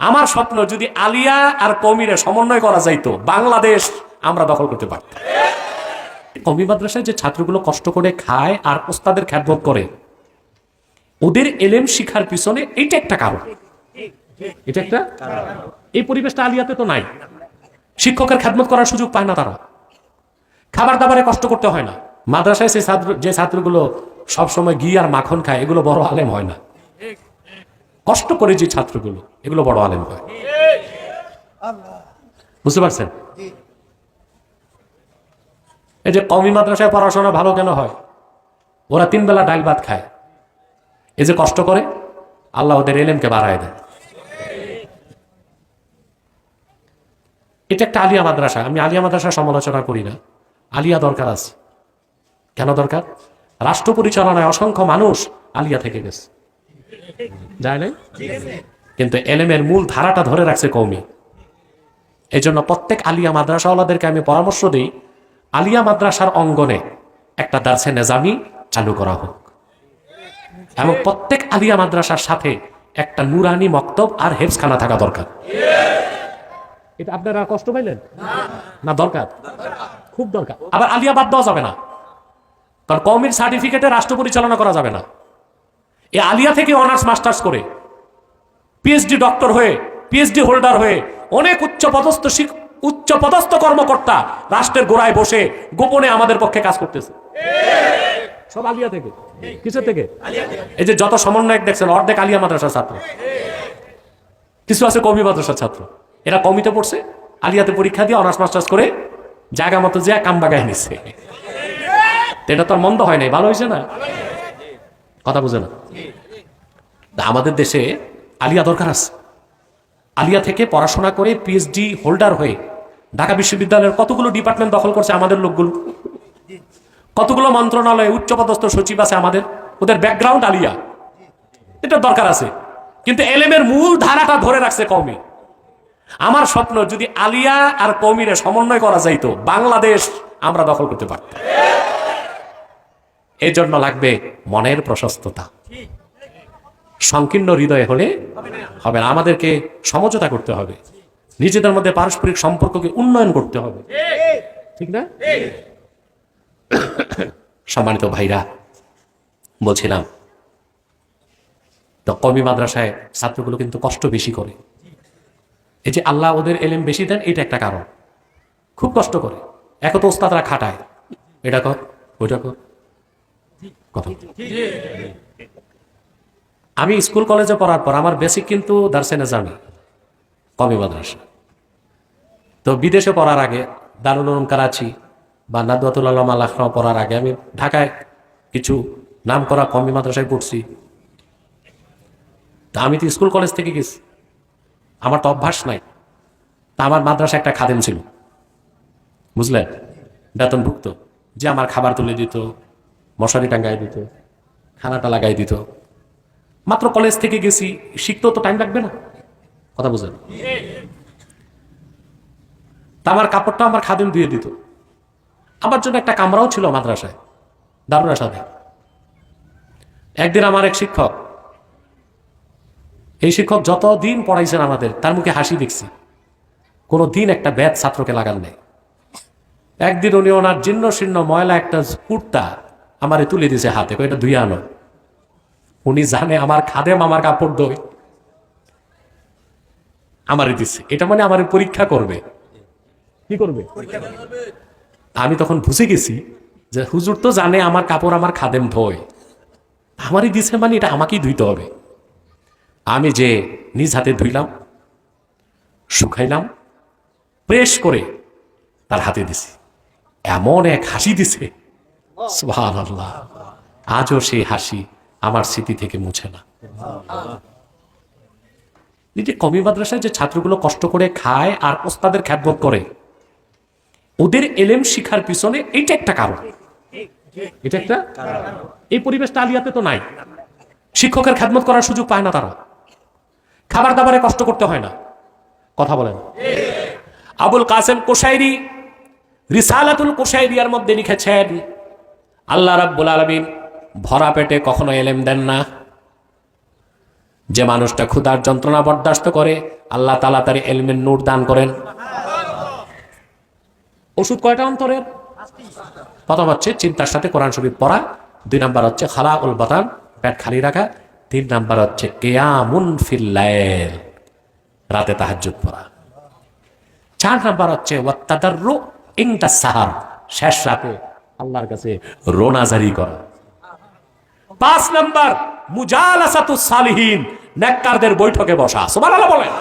আমার স্বপ্ন যদি আলিয়া আর কমিরে সমন্বয় করা যাইতো, বাংলাদেশ আমরা দখল করতে পারতাম। কমি মাদ্রাসায় যে ছাত্রগুলো কষ্ট করে খায় আর ওস্তাদের খ্যাতবোধ করে, ওদের এলেম শিখার পিছনে এইটা একটা কারণ। এটা একটা এই পরিবেশটা আলিয়াতে তো নাই। শিক্ষকের খ্যাতমত করার সুযোগ পায় না তারা। খাবার দাবারে কষ্ট করতে হয় না। মাদ্রাসায় সেই ছাত্র যে ছাত্রগুলো সবসময় ঘি আর মাখন খায়, এগুলো বড় আলেম হয় না। কষ্ট করে যে ছাত্রগুলো, এগুলো বড় আলেম হয়। বুঝতে পারছেন? এই যে কমি মাদ্রাসায় পড়াশোনা ভালো কেন হয়? ওরা তিন বেলা ডাল ভাত খায়। এই যে কষ্ট করে, আল্লাহ ওদের এলেমকে বাড়ায় দেয়। এটা একটা আলিয়া মাদ্রাসা। আমি আলিয়া মাদ্রাসা সমালোচনা করি না। আলিয়া দরকার আছে। কেন দরকার? রাষ্ট্র পরিচালনায় অসংখ্য মানুষ আলিয়া থেকে গেছে। যায় নাই? কিন্তু এলেমের মূল ধারাটা ধরে রাখছে কৌমি এই জন্য প্রত্যেক আলিয়া মাদ্রাসাওয়ালাদেরকে আমি পরামর্শ দিই, আলিয়া মাদ্রাসার অঙ্গনে একটা দার্সে নেজামি চালু করা হোক। এবং প্রত্যেক আলিয়া মাদ্রাসার সাথে একটা নুরানি মক্তব আর হেফসখানা থাকা দরকার। এটা আপনারা কষ্ট পাইলেন? না দরকার? খুব দরকার। আবার আলিয়া বাদ দেওয়া যাবে না। কারণ কমির সার্টিফিকেটে রাষ্ট্র পরিচালনা করা যাবে না। এই আলিয়া থেকে অনার্স মাস্টার্স করে পিএইচডি ডক্টর হয়ে পিএইচডি হোল্ডার হয়ে অনেক উচ্চ পদস্থ উচ্চ কর্মকর্তা রাষ্ট্রের গোড়ায় বসে গোপনে আমাদের পক্ষে কাজ করতেছে। সব আলিয়া থেকে। কিসের থেকে? এই যে যত সমন্বয়ক দেখছেন, অর্ধেক আলিয়া মাদ্রাসার ছাত্র। কিছু আছে কমি মাদ্রাসার ছাত্র। এরা কমিতে পড়ছে, আলিয়াতে পরীক্ষা দিয়ে অনার্স মাস্টার্স করে জায়গা মতো যে কাম বাগায় নিচ্ছে এটা তো মন্দ হয় নাই, ভালো হয়েছে না? কথা বুঝে না। আমাদের দেশে আলিয়া দরকার আছে। আলিয়া থেকে পড়াশোনা করে পিএইচডি হোল্ডার হয়ে ঢাকা বিশ্ববিদ্যালয়ের কতগুলো ডিপার্টমেন্ট দখল করছে আমাদের লোকগুলো? কতগুলো মন্ত্রণালয়ে উচ্চপদস্থ সচিব আছে আমাদের? ওদের ব্যাকগ্রাউন্ড আলিয়া। এটা দরকার আছে। কিন্তু এলেমের মূল ধারাটা ধরে রাখছে কমে আমার স্বপ্ন যদি আলিয়া আর কমিরে সমন্বয় করা যাইতো, বাংলাদেশ আমরা দখল করতে পারতাম। এই জন্য লাগবে মনের প্রশস্ততা। সংকীর্ণ হৃদয় হলে হবে না। আমাদেরকে সমঝোতা করতে হবে। নিজেদের মধ্যে পারস্পরিক সম্পর্ককে উন্নয়ন করতে হবে। ঠিক না? সম্মানিত ভাইরা, বলছিলাম, তো কমি মাদ্রাসায় ছাত্রগুলো কিন্তু কষ্ট বেশি করে। এই যে আল্লাহ ওদের এলেম বেশি দেন, এটা একটা কারণ। খুব কষ্ট করে। এক তো ওস্তাদরা খাটায়। এটা কর, ওইটা কর। কথা। আমি স্কুল কলেজে পড়ার পর আমার বেসিক কিন্তু দার্সেনে জানি কমি মাদ্রাসা। তো বিদেশে পড়ার আগে দারুল উলুম করাচি বা নাদুয়াতুল আলম আল্লাহ পড়ার আগে আমি ঢাকায় কিছু নাম করা কমি মাদ্রাসায় পড়ছি। তা আমি তো স্কুল কলেজ থেকে গেছি। আমার তো অভ্যাস নাই। তা আমার মাদ্রাসা একটা খাদেম ছিল। বুঝলেন? বেতনভুক্ত। যে আমার খাবার তুলে দিত মশারি টাঙ্গাই দিত, খানাটা লাগাই দিত। মাত্র কলেজ থেকে গেছি, শিখতেও তো টাইম লাগবে না। কথা বুঝলেন? তা আমার কাপড়টা আমার খাদেম দিয়ে দিত। আমার জন্য একটা কামরাও ছিল মাদ্রাসায়, দারুণ সাথে একদিন আমার এক শিক্ষক, এই শিক্ষক যত দিন পড়াইছেন আমাদের, তার মুখে হাসি দেখছি। কোনো দিন একটা ব্যাত ছাত্রকে লাগান নেই। একদিন উনি ওনার জীর্ণ শীর্ণ ময়লা একটা কুর্তা আমারে তুলে দিছে হাতে কই, এটা ধুয়ে আনো। উনি জানে আমার খাদেম আমার কাপড় দই। আমারে দিছে। এটা মানে আমার পরীক্ষা করবে। কি করবে? আমি তখন বুঝে গেছি যে হুজুর তো জানে আমার কাপড় আমার খাদেম ধোয়। আমারই দিছে মানে এটা আমাকেই ধুইতে হবে। আমি যে নিজ হাতে ধুইলাম শুকাইলাম প্রেস করে তার হাতে দিছি। এমন এক হাসি দিছে আজও সেই হাসি আমার স্মৃতি থেকে মুছে না। এই যে কমি মাদ্রাসায় যে ছাত্রগুলো কষ্ট করে খায় আর ওস্তাদের খ্যাতবোধ করে, ওদের এলেম শিখার পিছনে এইটা একটা কারণ। এটা একটা এই পরিবেশটা আলিয়াতে তো নাই। শিক্ষকের খ্যাতমত করার সুযোগ পায় না তারা। খাবার দাবারে কষ্ট করতে হয় না। কথা বলেন। আবুল কাসেম কোশাইরি রিসালাতুল কোশাইরিয়ার মধ্যে লিখেছেন আল্লাহ রাব্বুল আলামিন ভরা পেটে কখনো এলেম দেন না। যে মানুষটা ক্ষুধার যন্ত্রণা বরদাস্ত করে, আল্লাহ তালা তার এলমেন নূর দান করেন। ওষুধ কয়টা অন্তরের? প্রথম হচ্ছে চিন্তার সাথে কোরআন শরীফ পড়া। দুই নাম্বার হচ্ছে খালা উল বাতান, পেট খালি রাখা। তিন নাম্বার হচ্ছে কেয়ামুন ফিল্লায়েল রাতে তাহাজ্জুদ পড়া। চার নাম্বার হচ্ছে ওয়াত্তাদাররু ইনদা সাহার, শেষ রাতে আল্লাহর কাছে রোনাজারি করা। পাঁচ নাম্বার মুজালাসাতুস সালিহীন নেককারদের বৈঠকে বসা। সুবহানাল্লাহ বলেন।